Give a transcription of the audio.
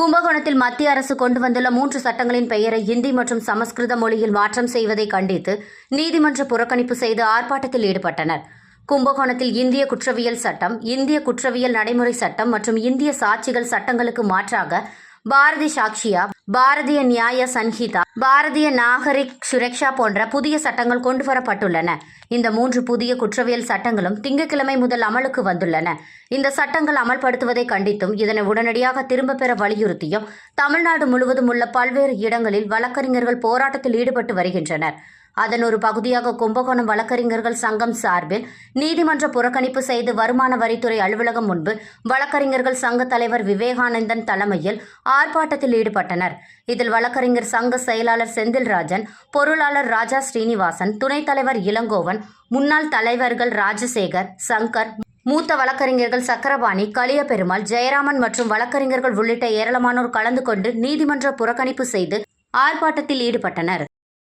கும்பகோணத்தில் மத்திய அரசு கொண்டு வந்துள்ள மூன்று சட்டங்களின் பெயரை இந்தி மற்றும் சமஸ்கிருத மொழியில் மாற்றம் செய்வதை கண்டித்து நீதிமன்ற புறக்கணிப்பு செய்து ஆர்ப்பாட்டத்தில் ஈடுபட்டனர். கும்பகோணத்தில் இந்திய குற்றவியல் சட்டம் இந்திய குற்றவியல் நடைமுறை சட்டம் மற்றும் இந்திய சாட்சிகள் சட்டங்களுக்கு மாற்றாக பாரதி சாக்ஷியா பாரதிய நியாய சன்ஹிதா? பாரதிய நாகரிக் சுரக்ஷா போன்ற புதிய சட்டங்கள் கொண்டு வரப்பட்டுள்ளன. இந்த மூன்று புதிய குற்றவியல் சட்டங்களும் திங்கட்கிழமை முதல் அமலுக்கு வந்துள்ளன. இந்த சட்டங்கள் அமல்படுத்துவதை கண்டித்தும் இதனை உடனடியாக திரும்பப் பெற வலியுறுத்தியும் தமிழ்நாடு முழுவதும் உள்ள பல்வேறு இடங்களில் வழக்கறிஞர்கள் போராட்டத்தில் ஈடுபட்டு வருகின்றனர். அதன் ஒரு பகுதியாக கும்பகோணம் வழக்கறிஞர்கள் சங்கம் சார்பில் நீதிமன்ற புறக்கணிப்பு செய்து வருமான வரித்துறை அலுவலகம் முன்பு வழக்கறிஞர்கள் சங்க தலைவர் விவேகானந்தன் தலைமையில் ஆர்ப்பாட்டத்தில் ஈடுபட்டனர். இதில் வழக்கறிஞர் சங்க செயலாளர் செந்தில்ராஜன் பொருளாளர் ராஜா ஸ்ரீனிவாசன் துணைத் தலைவர் இளங்கோவன் முன்னாள் தலைவர்கள் ராஜசேகர் சங்கர் மூத்த வழக்கறிஞர்கள் சக்கரபாணி களியபெருமாள் ஜெயராமன் மற்றும் வழக்கறிஞர்கள் உள்ளிட்ட ஏராளமானோர் கலந்து கொண்டு நீதிமன்ற புறக்கணிப்பு செய்து ஆர்ப்பாட்டத்தில் ஈடுபட்டனர்.